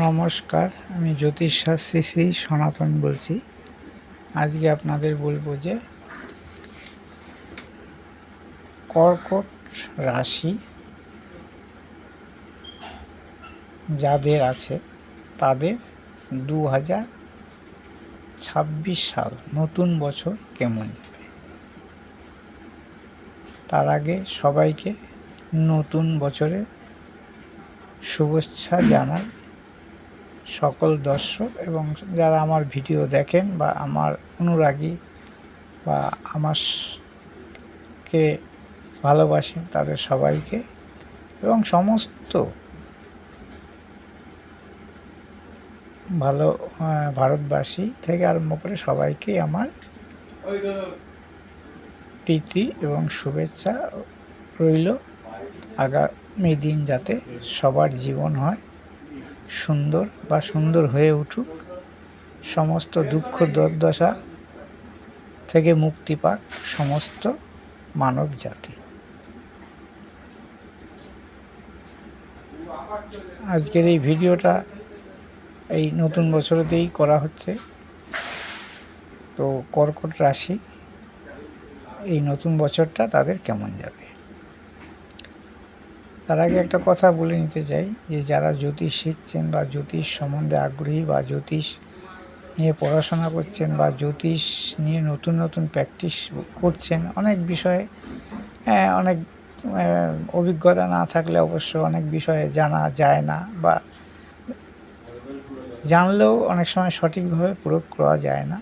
নমস্কার, আমি জ্যোতিষ শাস্ত্রী শ্রী সনাতন বলছি। আজকে আপনাদের বলব যে, কর্কট রাশি যাদের আছে, তাদের দু হাজার ছাব্বিশ সাল নতুন বছর কেমন যাবে? তার আগে সবাইকে নতুন বছরের শুভেচ্ছা জানাই। সকল দর্শক এবং যারা আমার ভিডিও দেখেন বা আমার অনুরাগী বা আমার কে ভালোবাসেন তাদের সবাইকে এবং সমস্ত ভালো ভারতবাসী থেকে আরম্ভ করে সবাইকেই আমার প্রীতি এবং শুভেচ্ছা রইল। আগামী দিন যাতে সবার জীবন হয়। সুন্দর বা সুন্দর হয়ে উঠুক, সমস্ত দুঃখ দুর্দশা থেকে মুক্তি পাক সমস্ত মানব জাতি। আজকের এই ভিডিওটা এই নতুন বছরেতেই করা হচ্ছে। তো কর্কট রাশি এই নতুন বছরটা তাদের কেমন যাবে? তার আগে একটা কথা বলে নিতে চাই যে যারা জ্যোতিষ শিখছেন বা জ্যোতিষ সম্বন্ধে আগ্রহী বা জ্যোতিষ নিয়ে পড়াশোনা করছেন বা জ্যোতিষ নিয়ে নতুন নতুন প্র্যাকটিস করছেন অনেক বিষয়ে হ্যাঁ, অনেক অভিজ্ঞতা না থাকলে অবশ্য অনেক বিষয়ে জানা যায় না বা জানলেও অনেক সময় সঠিকভাবে প্রয়োগ করা যায় না।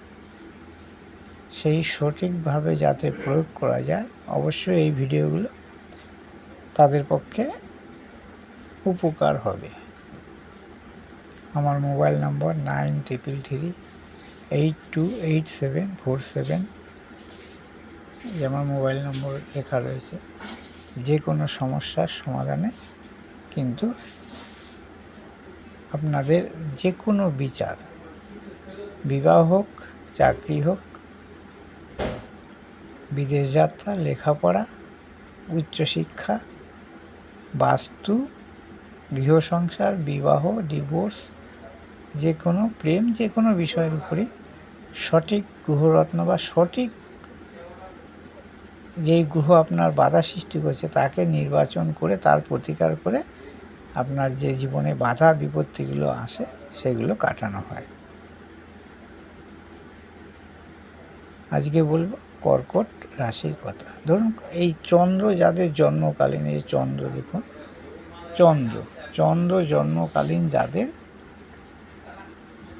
সেই সঠিকভাবে যাতে প্রয়োগ করা যায় অবশ্যই এই ভিডিওগুলো তাদের পক্ষে উপকার হবে। আমার mobile number nine triple three eight two eight seven four seven আমার মোবাইল নম্বর লেখা রয়েছে। যে কোনো সমস্যার সমাধানে কিন্তু আপনাদের যে কোনো বিচার, বিবাহ হোক, চাকরি হোক, বিদেশ যাত্রা, লেখাপড়া, উচ্চশিক্ষা বাস্তু গৃহ সংসার বিবাহ, ডিভোর্স যে কোনো প্রেম যে কোনো বিষয়ের উপরে সঠিক গ্রহরত্ন বা সঠিক যেই গ্রহ আপনার বাধা সৃষ্টি করছে, তাকে নির্বাচন করে, তার প্রতিকার করে আপনার যে জীবনে বাধা, বিপত্তিগুলো আসে, সেগুলো কাটানো হয়। আজকে বলব কর্কট রাশির কথা। ধরুন এই চন্দ্র যাদের জন্মকালীন, এই চন্দ্র দেখুন, চন্দ্র চন্দ্র জন্মকালীন যাদের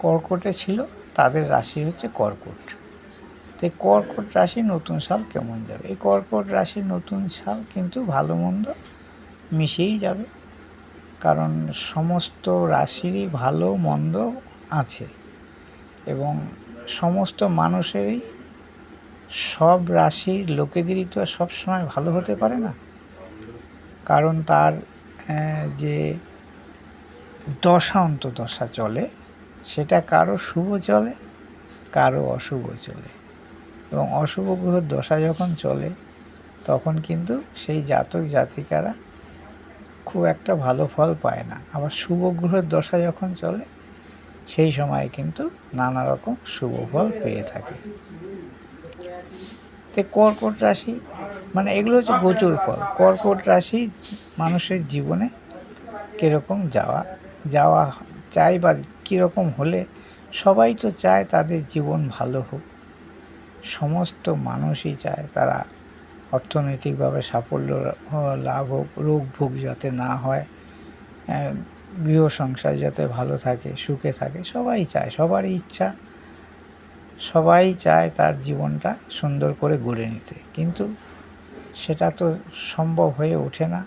কর্কটে ছিল, তাদের রাশি হচ্ছে কর্কট। তো এই কর্কট রাশি নতুন সাল কেমন যাবে? এই কর্কট রাশির নতুন সাল কিন্তু ভালো মন্দ মিশেই যাবে, কারণ সমস্ত রাশিরই ভালো মন্দ আছে এবং সমস্ত মানুষেরই সব রাশির লোকেদেরই তো আর সবসময় ভালো হতে পারে না। কারণ তার যে দশা অন্তদশা চলে, সেটা কারও শুভ চলে, কারও অশুভ চলে। এবং অশুভ গ্রহের দশা যখন চলে, তখন কিন্তু সেই জাতক জাতিকারা খুব একটা ভালো ফল পায় না। আবার শুভ গ্রহের দশা যখন চলে, সেই সময় কিন্তু নানা রকম শুভ ফল পেয়ে থাকে। তো কর্কট রাশি মানে এগুলো হচ্ছে গোচর ফল। কর্কট রাশি মানুষের জীবনে কীরকম যাওয়া যাওয়া চাই বা কীরকম হলে সবাই তো চায় তাদের জীবন ভালো হোক। সমস্ত মানুষই চায় তারা অর্থনৈতিকভাবে সাফল্য লাভ হোক, রোগ ভোগ যাতে না হয় গৃহ সংসার যাতে ভালো থাকে, সুখে থাকে, সবাই চায়, সবারই ইচ্ছা। সবাই চায় তার জীবনটা সুন্দর করে গড়ে নিতে। কিন্তু সেটা তো সম্ভব হয়ে ওঠে না,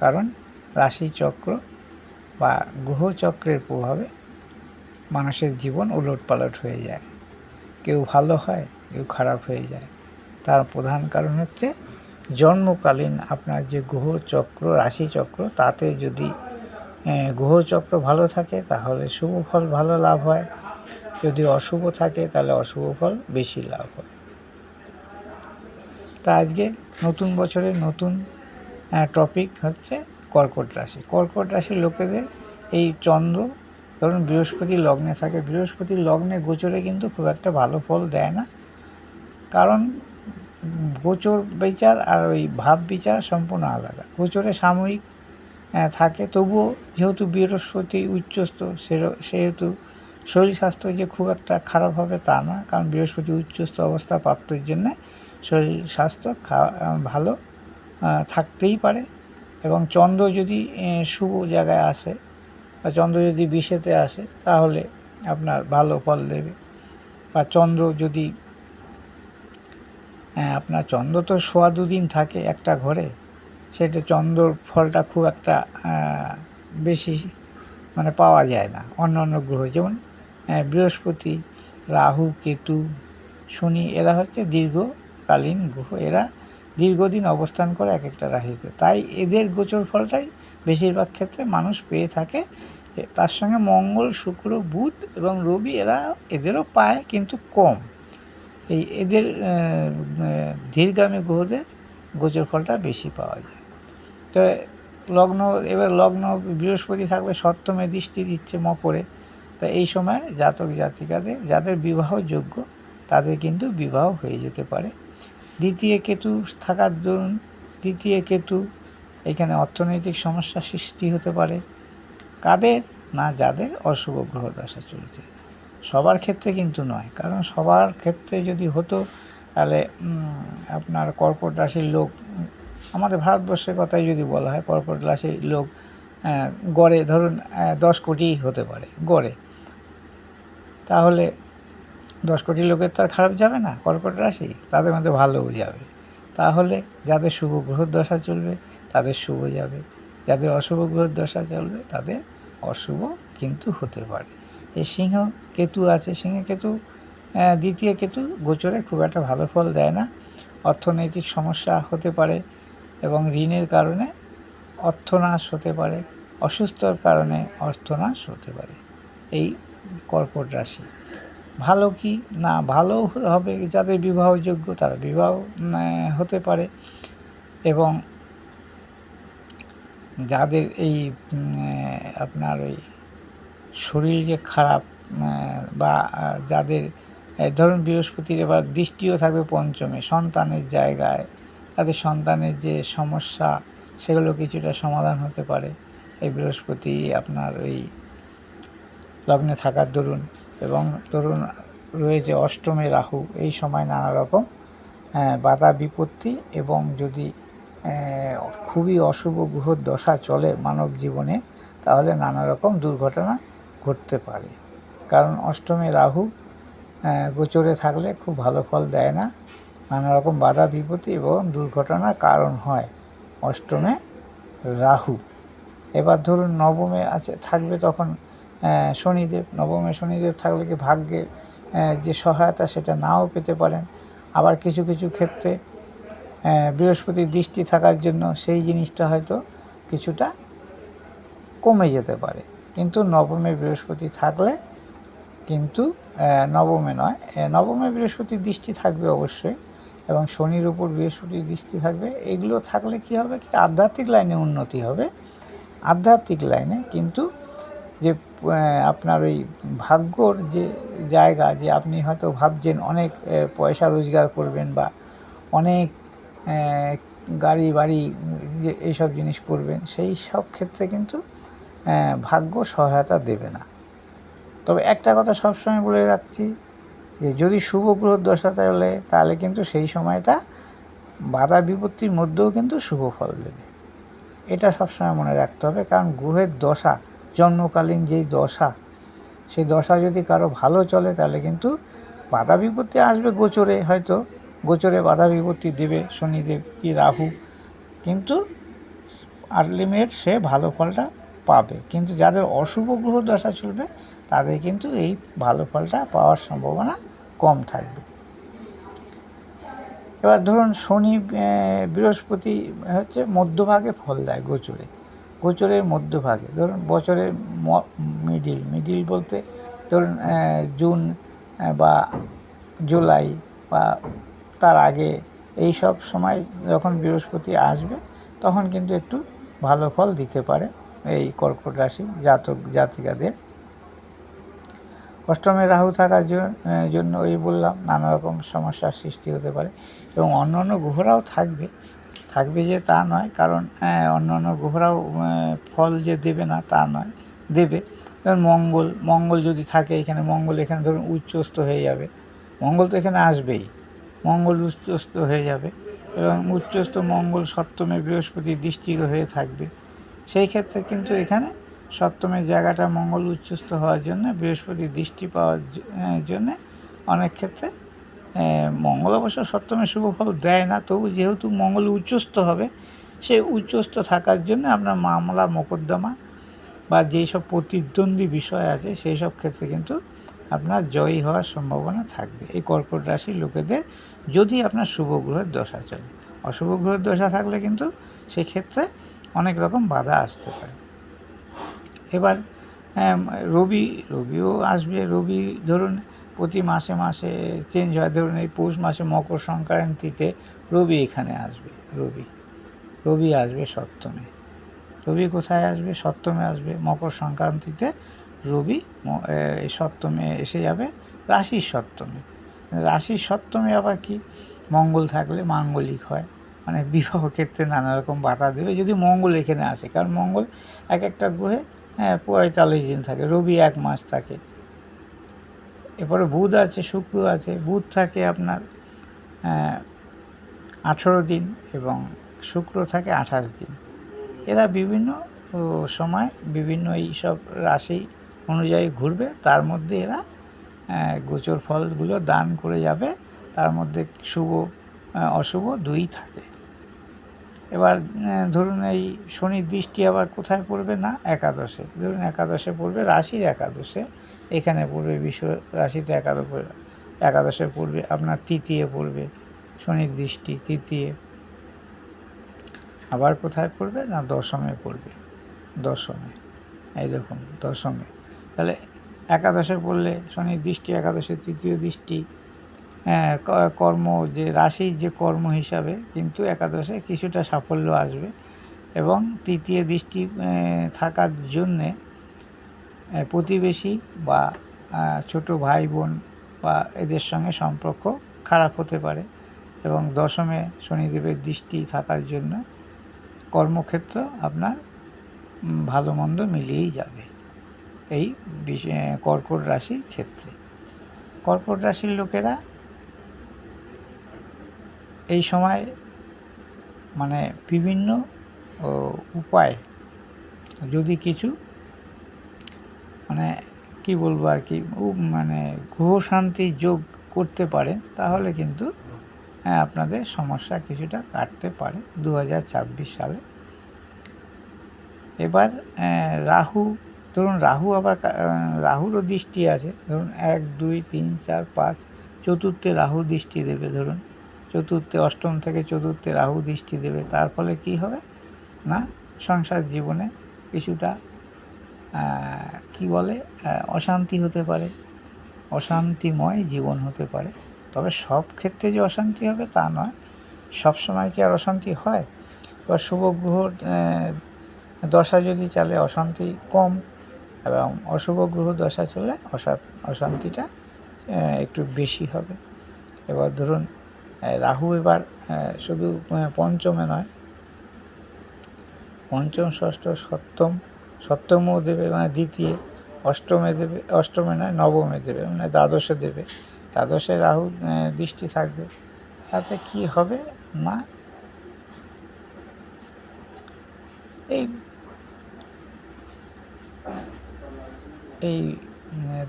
কারণ রাশিচক্র বা গ্রহচক্রের প্রভাবে মানুষের জীবন উলটপালট হয়ে যায়। কেউ ভালো হয়, কেউ খারাপ হয়ে যায়। তার প্রধান কারণ হচ্ছে জন্মকালীন আপনার যে গ্রহচক্র, রাশিচক্র, তাতে যদি গ্রহচক্র ভালো থাকে তাহলে শুভ ফল, ভালো লাভ হয়। যদি অশুভ থাকে, তাহলে অশুভ ফল বেশি লাভ হয়। তা আজকে নতুন বছরের নতুন টপিক হচ্ছে কর্কট রাশি। কর্কট রাশির লোকেদের এই চন্দ্র, ধরুন বৃহস্পতি লগ্নে থাকে, বৃহস্পতি লগ্নে গোচরে কিন্তু খুব একটা ভালো ফল দেয় না। কারণ গোচর বিচার আর ওই ভাব বিচার সম্পূর্ণ আলাদা। গোচরে সাময়িক থাকে, তবুও যেহেতু বৃহস্পতি উচ্চস্থ সেহেতু শরীর স্বাস্থ্য যে খুব একটা খারাপ হবে তা না কারণ বৃহস্পতি উচ্চস্থ অবস্থা প্রাপ্তির জন্যে শরীর স্বাস্থ্য ভালো থাকতেই পারে। এবং চন্দ্র যদি শুভ জায়গায় আসে বা চন্দ্র যদি বিষেতে আসে তাহলে আপনার ভালো ফল দেবে। বা চন্দ্র যদি হ্যাঁ, আপনার চন্দ্র তো সোয়া দুদিন থাকে একটা ঘরে সেটা চন্দ্রর ফলটা খুব একটা বেশি মানে পাওয়া যায় না অন্য অন্য গ্রহ। যেমন বৃহস্পতি, রাহু, কেতু, শনি, এরা হচ্ছে দীর্ঘকালীন গ্রহ। এরা দীর্ঘদিন অবস্থান করে এক একটা রাশিতে। তাই এদের গোচর ফলটাই বেশিরভাগ ক্ষেত্রে মানুষ পেয়ে থাকে। তার সঙ্গে মঙ্গল, শুক্র, বুধ এবং রবি এরা এদেরও পায় কিন্তু কম। এই এদের ধীরগামী গ্রহদের গোচর ফলটা বেশি পাওয়া যায়। তো লগ্ন, এবার লগ্ন বৃহস্পতি থাকলে সপ্তমে দৃষ্টি দিচ্ছে মকরে। তা এই সময় জাতক জাতিকাদের, যাদের বিবাহ যোগ্য তাদের কিন্তু বিবাহ হয়ে যেতে পারে। দ্বিতীয় কেতু থাকার দরুন, দ্বিতীয় কেতু এখানে অর্থনৈতিক সমস্যা সৃষ্টি হতে পারে। কাদের? না, যাদের অশুভ গ্রহ দশা চলছে। সবার ক্ষেত্রে কিন্তু নয়, কারণ সবার ক্ষেত্রে যদি হতো, তাহলে আপনার কর্কট রাশির লোক, আমাদের ভারতবর্ষের কথাই যদি বলা হয়, কর্কট রাশির লোক গড়ে ধরুন দশ কোটি হতে পারে, গড়ে। তাহলে দশ কোটি লোকের তো আর খারাপ যাবে না, কর্কট রাশি, তাদের মধ্যে ভালোও যাবে। তাহলে যাদের শুভ গ্রহ দশা চলবে, তাদের শুভ যাবে। যাদের অশুভ গ্রহ দশা চলবে, তাদের অশুভ কিন্তু হতে পারে। এই সিংহ কেতু আছে, সিংহ কেতু দ্বিতীয় কেতু গোচরে খুব একটা ভালো ফল দেয় না। অর্থনৈতিক সমস্যা হতে পারে এবং ঋণের কারণে অর্থনাশ হতে পারে, অসুস্থর কারণে অর্থনাশ হতে পারে। এই কর্কট রাশি। ভালো কি? না, ভালো হবে যাদের বিবাহযোগ্য তারা বিবাহ হতে পারে। এবং যাদের এই আপনার ওই শরীর যে খারাপ বা যাদের ধরুন বৃহস্পতির এবার দৃষ্টিও থাকবে পঞ্চমে, সন্তানের জায়গায়, তাদের সন্তানের যে সমস্যা, সেগুলো কিছুটা সমাধান হতে পারে। এই বৃহস্পতি আপনার ওই লগ্নে থাকার দরুন এবং ধরুন রয়েছে অষ্টমে রাহু, এই সময় নানা রকম বাধা বিপত্তি এবং যদি খুবই অশুভ গ্রহ দশা চলে মানব জীবনে, তাহলে নানা রকম দুর্ঘটনা ঘটতে পারে। কারণ অষ্টমে রাহু গোচরে থাকলে খুব ভালো ফল দেয় না। নানা রকম বাধা বিপত্তি এবং দুর্ঘটনার কারণ হয় অষ্টমে রাহু। এবার ধরুন নবমে আছে, থাকবে তখন শনিদেব, নবমে শনিদেব থাকলে কি ভাগ্যে যে সহায়তা সেটা নাও পেতে পারেন। আবার কিছু কিছু ক্ষেত্রে বৃহস্পতির দৃষ্টি থাকার জন্য সেই জিনিসটা হয়তো কিছুটা কমে যেতে পারে। কিন্তু নবমে বৃহস্পতি থাকলে কিন্তু নবমে নয় নবমে বৃহস্পতির দৃষ্টি থাকবে অবশ্যই এবং শনির উপর বৃহস্পতির দৃষ্টি থাকবে। এগুলো থাকলে কি হবে কি? আধ্যাত্মিক লাইনে উন্নতি হবে। আধ্যাত্মিক লাইনে কিন্তু যে আপনার ওই ভাগ্যর যে জায়গা, যে আপনি হয়তো ভাবছেন অনেক পয়সা রোজগার করবেন বা অনেক গাড়ি বাড়ি যে এইসব জিনিস করবেন, সেই সব ক্ষেত্রে কিন্তু ভাগ্য সহায়তা দেবে না। তবে একটা কথা সবসময় বলে রাখছি যে, যদি শুভ গ্রহ দশা চলে, তাহলে কিন্তু সেই সময়টা বাধা বিপত্তির মধ্যেও কিন্তু শুভ ফল দেবে। এটা সবসময় মনে রাখতে হবে, কারণ গ্রহের দশা জন্মকালীন যেই দশা, সেই দশা যদি কারও ভালো চলে, তাহলে কিন্তু বাধা বিপত্তি আসবে গোচরে, হয়তো গোচরে বাধা বিপত্তি দেবে শনিদেব কি রাহু। কিন্তু আলটিমেট সে ভালো ফলটা পাবে। কিন্তু যাদের অশুভ গ্রহ দশা চলবে, তাদের কিন্তু এই ভালো ফলটা পাওয়ার সম্ভাবনা কম থাকবে। এবার ধরুন শনি বৃহস্পতি হচ্ছে মধ্যভাগে ফল দেয় গোচরে। গোচরের মধ্যভাগে। ধরুন বছরের মিডিল মিডিল বলতে ধরুন জুন বা জুলাই বা তার আগে এই সব সময় যখন বৃহস্পতি আসবে, তখন কিন্তু একটু ভালো ফল দিতে পারে এই কর্কট রাশি জাতক, জাতিকাদের। অষ্টমে রাহু থাকার জন্য ওই বললাম নানা রকম সমস্যার সৃষ্টি হতে পারে এবং অন্য অন্য গ্রহরাও থাকবে। থাকবে যে তা নয় কারণ আহ, অন্য অন্য গ্রহরাও ফল যে দেবে না তা নয় দেবে। যেমন মঙ্গল মঙ্গল যদি থাকে এখানে মঙ্গল এখানে ধরুন উচ্চস্ত হয়ে যাবে। মঙ্গল তো এখানে আসবেই। মঙ্গল উচ্চস্ত হয়ে যাবে এবং উচ্চস্ত মঙ্গল সপ্তমে বৃহস্পতি দৃষ্টি হয়ে থাকবে। সেই ক্ষেত্রে কিন্তু এখানে সপ্তমের জায়গাটা মঙ্গল উচ্চস্ত হওয়ার জন্য বৃহস্পতি দৃষ্টি পাওয়ার জন্যে অনেক ক্ষেত্রে মঙ্গল অবশ্য সপ্তমে শুভ ফল দেয় না, তবু যেহেতু মঙ্গল উচ্চস্ত হবে সেই উচ্চস্ত থাকার জন্য আপনার মামলা, মোকদ্দমা বা যেই সব প্রতিদ্বন্দ্বী বিষয় আছে, সেই সব ক্ষেত্রে কিন্তু আপনার জয়ী হওয়ার সম্ভাবনা থাকবে। এই কর্কট রাশির লোকেদের যদি আপনার শুভ গ্রহের দশা চলে, অশুভ গ্রহের দশা থাকলে কিন্তু সেক্ষেত্রে অনেক রকম বাধা আসতে পারে। এবার রবি, রবিও আসবে, রবি ধরুন প্রতি মাসে মাসে চেঞ্জ হয়। ধরুন এই পৌষ মাসে মকর সংক্রান্তিতে রবি এখানে আসবে, রবি। রবি আসবে সপ্তমে। রবি কোথায় আসবে? সপ্তমে আসবে মকর সংক্রান্তিতে রবি এই সপ্তমে এসে যাবে রাশির সপ্তমে। রাশির সপ্তমে আবার কি? মঙ্গল থাকলে মাঙ্গলিক হয়। মানে বিবাহ ক্ষেত্রে নানা রকম বাধা দেবে যদি মঙ্গল এখানে আসে। কারণ মঙ্গল এক একটা গ্রহে হ্যাঁ পঁয়তাল্লিশ দিন থাকে, রবি এক মাস থাকে। এরপরে বুধ আছে, শুক্র আছে, বুধ থাকে আপনার আঠেরো দিন এবং শুক্র থাকে আঠাশ দিন। এরা বিভিন্ন সময় বিভিন্ন এইসব রাশি অনুযায়ী ঘুরবে। তার মধ্যে এরা গোচর ফলগুলো দান করে যাবে। তার মধ্যে শুভ অশুভ দুই থাকে। এবার ধরুন এই শনির দৃষ্টি আবার কোথায় পড়বে? না, একাদশে। ধরুন একাদশে পড়বে, রাশির একাদশে। এখানে পড়বে বিশ্ব রাশিতে একাদশ একাদশে পড়বে আপনার তৃতীয় পড়বে শনির দৃষ্টি তৃতীয়। আবার কোথায় পড়বে না দশমে পড়বে? দশমে। এই দেখুন দশমে। তাহলে একাদশে পড়লে শনির দৃষ্টি একাদশে তৃতীয় দৃষ্টি হ্যাঁ, কর্ম যে রাশির যে কর্ম হিসাবে কিন্তু একাদশে কিছুটা সাফল্য আসবে এবং তৃতীয় দৃষ্টি থাকার জন্যে প্রতিবেশী বা ছোট ভাই বোন বা এদের সঙ্গে সম্পর্ক খারাপ হতে পারে এবং দশমে শনিদেবের দৃষ্টি থাকার জন্য কর্মক্ষেত্র আপনার ভালো মন্দ মিলিয়েই যাবে। এই কর্কট রাশির ক্ষেত্রে। কর্কট রাশির লোকেরা এই সময় মানে বিভিন্ন উপায় যদি কিছু মানে কি বলব আর কি মানে গ্রহ শান্তি যোগ করতে পারে তাহলে কিন্তু হ্যাঁ, আপনাদের সমস্যা কিছুটা কাটতে পারে দু হাজার ছাব্বিশ সালে। এবার রাহু ধরুন রাহু আবার রাহুরও দৃষ্টি আছে ধরুন এক দুই তিন চার পাঁচ চতুর্থে রাহু দৃষ্টি দেবে ধরুন। চতুর্থে অষ্টম থেকে চতুর্থে রাহু দৃষ্টি দেবে তার ফলে কি হবে? না সংসার জীবনে কিছুটা কি বলে অশান্তি হতে পারে, অশান্তিময় জীবন হতে পারে। তবে সব ক্ষেত্রে যে অশান্তি হবে তা নয়। সব সময় কি আর অশান্তি হয়? এবার শুভ গ্রহ দশা যদি চলে, অশান্তি কম এবং অশুভ গ্রহ দশা চলে, অশা- অশান্তিটা একটু বেশি হবে। এবার ধরুন রাহু এবার শুধু পঞ্চমে নয়। পঞ্চম, ষষ্ঠ, সপ্তম সপ্তমও দেবে মানে দ্বিতীয়, অষ্টমে দেবে, অষ্টমে নয় নবমে দেবে মানে দ্বাদশে দেবে। দ্বাদশে রাহু দৃষ্টি থাকবে। তাতে কি হবে না এই এই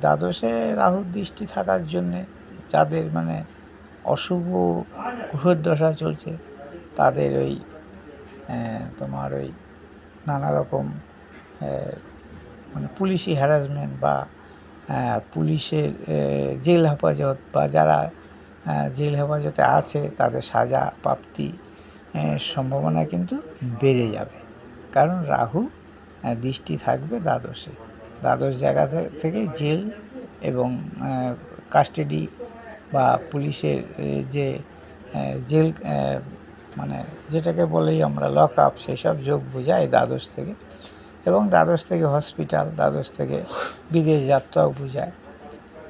দ্বাদশে রাহুর দৃষ্টি থাকার জন্যে যাদের মানে অশুভ গ্রহের দশা চলছে, তাদের ওই তোমার ওই নানা রকম মানে পুলিশি হ্যারাসমেন্ট বা পুলিশের জেল হেফাজত বা যারা জেল হেফাজতে আছে তাদের সাজা প্রাপ্তি সম্ভাবনা কিন্তু বেড়ে যাবে। কারণ রাহু দৃষ্টি থাকবে দ্বাদশে। দ্বাদশ জায়গা থেকে জেল এবং কাস্টাডি বা পুলিশের যে জেল মানে যেটাকে বলেই আমরা লক আপ সেই সব যোগ বোঝায় দ্বাদশ থেকে। এবং দ্বাদশ থেকে হসপিটাল, দ্বাদশ থেকে বিদেশ যাত্রাও বোঝায়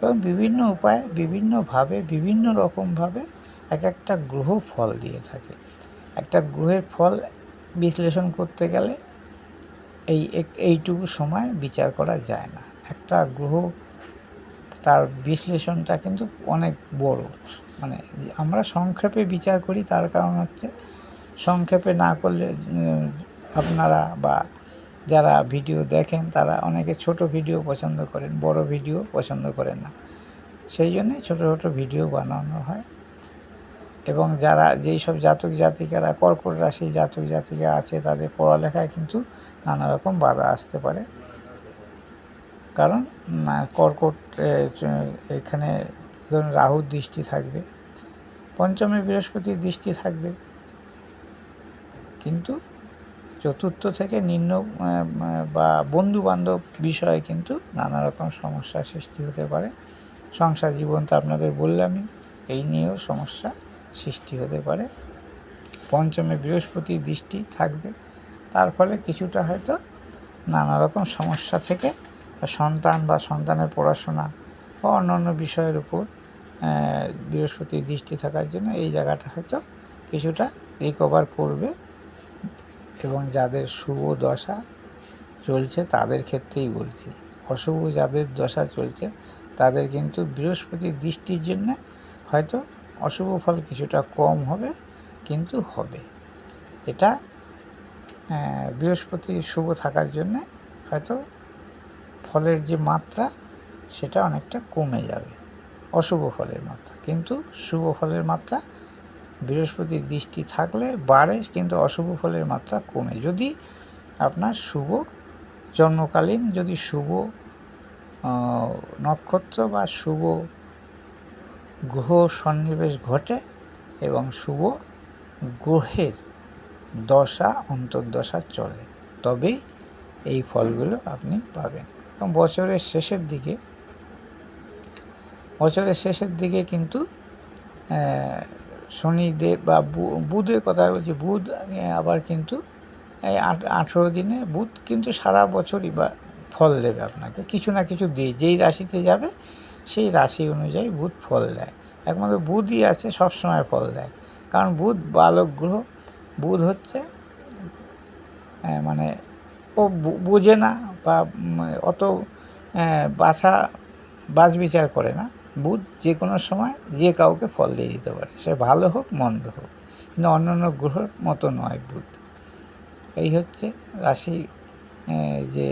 এবং বিভিন্ন উপায়ে বিভিন্নভাবে বিভিন্ন রকমভাবে এক একটা গ্রহ ফল দিয়ে থাকে। একটা গ্রহের ফল বিশ্লেষণ করতে গেলে এই এইটুকু সময় বিচার করা যায় না। একটা গ্রহ তার বিশ্লেষণটা কিন্তু অনেক বড়। মানে আমরা সংক্ষেপে বিচার করি, তার কারণ হচ্ছে সংক্ষেপে না করলে আপনারা বা যারা ভিডিও দেখেন, তারা অনেকে ছোট ভিডিও পছন্দ করেন, বড় ভিডিও পছন্দ করেন না। সেই জন্যে ছোটো ছোটো ভিডিও বানানো হয়। এবং যারা যেই সব জাতক জাতিকারা কর্কট রাশি জাতক জাতিকা আছে, তাদের পড়ালেখায় কিন্তু নানা রকম বাধা আসতে পারে। কারণ কর্কট এখানে ধরুন রাহুর দৃষ্টি থাকবে, পঞ্চমে বৃহস্পতির দৃষ্টি থাকবে। কিন্তু চতুর্থ থেকে নিম্ন বা বন্ধু বান্ধব বিষয়ে কিন্তু নানা রকম সমস্যার সৃষ্টি হতে পারে। সংসার জীবন তো আপনাদের বললামই, এই নিয়েও সমস্যা সৃষ্টি হতে পারে। পঞ্চমে বৃহস্পতির দৃষ্টি থাকবে, তার ফলে কিছুটা হয়তো নানা রকম সমস্যা থেকে সন্তান বা সন্তানের পড়াশোনা বা অন্যান্য বিষয়ের উপর বৃহস্পতির দৃষ্টি থাকার জন্য এই জায়গাটা হয়তো কিছুটা রিকভার করবে। এবং যাদের শুভ দশা চলছে তাদের ক্ষেত্রেই বলছি। অশুভ যাদের দশা চলছে তাদের কিন্তু বৃহস্পতির দৃষ্টির জন্য হয়তো অশুভ ফল কিছুটা কম হবে, কিন্তু হবে। এটা বৃহস্পতি শুভ থাকার জন্য হয়তো ফলের যে মাত্রা সেটা অনেকটা কমে যাবে। অশুভ ফলের মাত্রা, কিন্তু শুভ ফলের মাত্রা বৃহস্পতির দৃষ্টি থাকলে বাড়ে, কিন্তু অশুভ ফলের মাত্রা কমে। যদি আপনার শুভ জন্মকালীন, যদি শুভ নক্ষত্র বা শুভ গ্রহ সন্নিবেশ ঘটে এবং শুভ গ্রহের দশা, অন্তর্দশা চলে, তবেই এই ফলগুলো আপনি পাবেন। এবং বছরের শেষের দিকে, বছরের শেষের দিকে কিন্তু শনিদেব বা বুধের কথা বলছি, বুধ আবার কিন্তু এই আঠেরো দিনে, বুধ কিন্তু সারা বছরই বা ফল দেবে আপনাকে। কিছু না কিছু দিয়ে, যেই রাশিতে যাবে, সেই রাশি অনুযায়ী বুধ ফল দেয়। একমাত্র বুধই আছে সবসময় ফল দেয়। কারণ বুধ বালক গ্রহ, বুধ হচ্ছে মানে ও বোঝে না বা অত বাছা বাছ বিচার করে না। বুধ যে কোনো সময় যে কাউকে ফল দিয়ে দিতে পারে। সে ভালো হোক, মন্দ হোক। কিন্তু অন্যান্য গ্রহর মতো নয় বুধ। এই হচ্ছে রাশি যে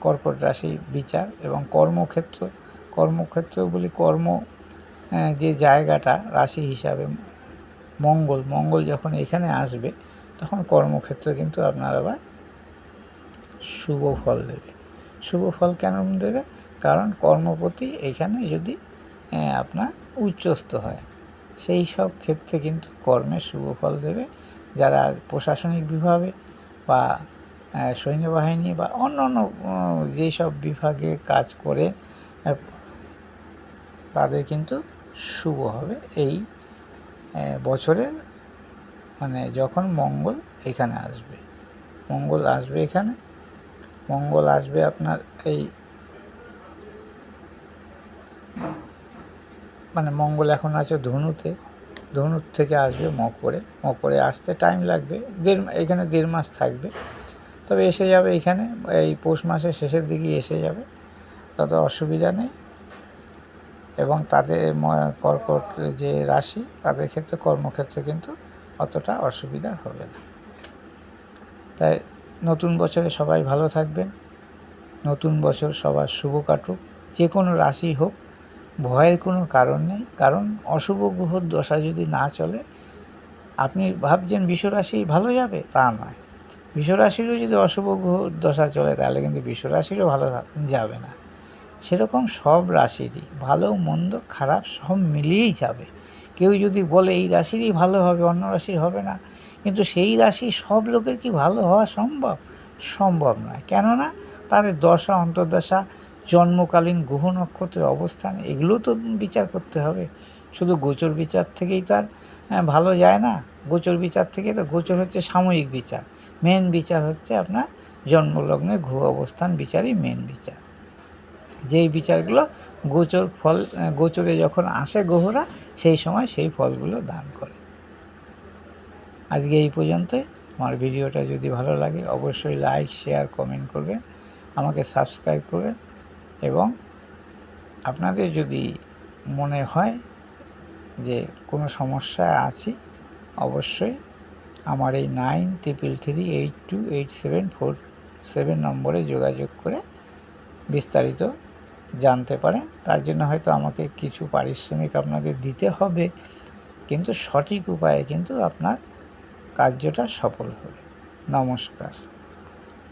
কর্কট রাশি বিচার এবং কর্মক্ষেত্র। কর্মক্ষেত্র বলি কর্ম যে জায়গাটা রাশি হিসাবে মঙ্গল মঙ্গল যখন এখানে আসবে, তখন কর্মক্ষেত্র কিন্তু আপনার আবার শুভ ফল দেবে। শুভ ফল কেন দেবে? কারণ কর্মপতি এখানে যদি আপনার উচ্চস্ত হয়। সেই সব ক্ষেত্রে কিন্তু কর্মের শুভ ফল দেবে। যারা প্রশাসনিক বিভাগে বা সৈন্যবাহিনী বা অন্য অন্য আহ, যেই সব বিভাগে কাজ করে তাদের কিন্তু শুভ হবে এই বছরের মানে যখন মঙ্গল এখানে আসবে। মঙ্গল আসবে এখানে। মঙ্গল আসবে আপনার এই মানে মঙ্গল এখন আছে ধনুতে, ধনুর থেকে আসবে মকরে। মকরে আসতে টাইম লাগবে, দেড় এখানে দেড় মাস থাকবে। তবে এসে যাবে এখানে, এই পৌষ মাসের শেষের দিকে এসে যাবে, তত অসুবিধা নেই। এবং তাদের কর্কট যে রাশি, তাদের ক্ষেত্রে কর্মক্ষেত্রে কিন্তু অতটা অসুবিধা হবে না। তাই নতুন বছরে সবাই ভালো থাকবেন। নতুন বছর সবার শুভ কাটুক। যে কোনো রাশি হোক ভয়ের কোনো কারণ নেই। কারণ অশুভ গ্রহর দশা যদি না চলে, আপনি ভাবছেন বিশ্বরাশি ভালো যাবে? তা নয়। বিশ্বরাশিরও যদি অশুভ গ্রহ দশা চলে, তাহলে কিন্তু বিশ্বরাশিরও ভালো যাবে না। সেরকম সব রাশিরই ভালো, মন্দ, খারাপ সব মিলিয়েই যাবে। কেউ যদি বলে, এই রাশিরই ভালো হবে, অন্য রাশির হবে না। কিন্তু সেই রাশি সব লোকের কি ভালো হওয়া সম্ভব? সম্ভব নয়। কেননা তাদের দশা, অন্তর্দশা জন্মকালীন গ্রহ নক্ষত্রের অবস্থান, এগুলো তো বিচার করতে হবে। শুধু গোচর বিচার থেকেই তো আর ভালো যায় না। গোচর বিচার থেকে তো গোচর হচ্ছে সাময়িক বিচার। মেন বিচার হচ্ছে আপনার জন্মলগ্নের গ্রহ অবস্থান বিচারই মেন বিচার। যেই বিচারগুলো গোচর ফল, গোচরে যখন আসে গ্রহরা, সেই সময় সেই ফলগুলো দান করে। আজকে এই পর্যন্তই। আমার ভিডিওটা যদি ভালো লাগে, অবশ্যই লাইক, শেয়ার, কমেন্ট করবেন। আমাকে সাবস্ক্রাইব করবেন। এবং আপনাদের যদি মনে হয় যে কোনো সমস্যায় আছি, অবশ্যই আমার এই nine triple three eight two eight seven four seven নম্বরে যোগাযোগ করে বিস্তারিত জানতে পারেন। তার জন্য হয়তো আমাকে কিছু পারিশ্রমিক আপনাকে দিতে হবে, কিন্তু সঠিক উপায়ে কিন্তু আপনার কার্যটা সফল হবে। নমস্কার।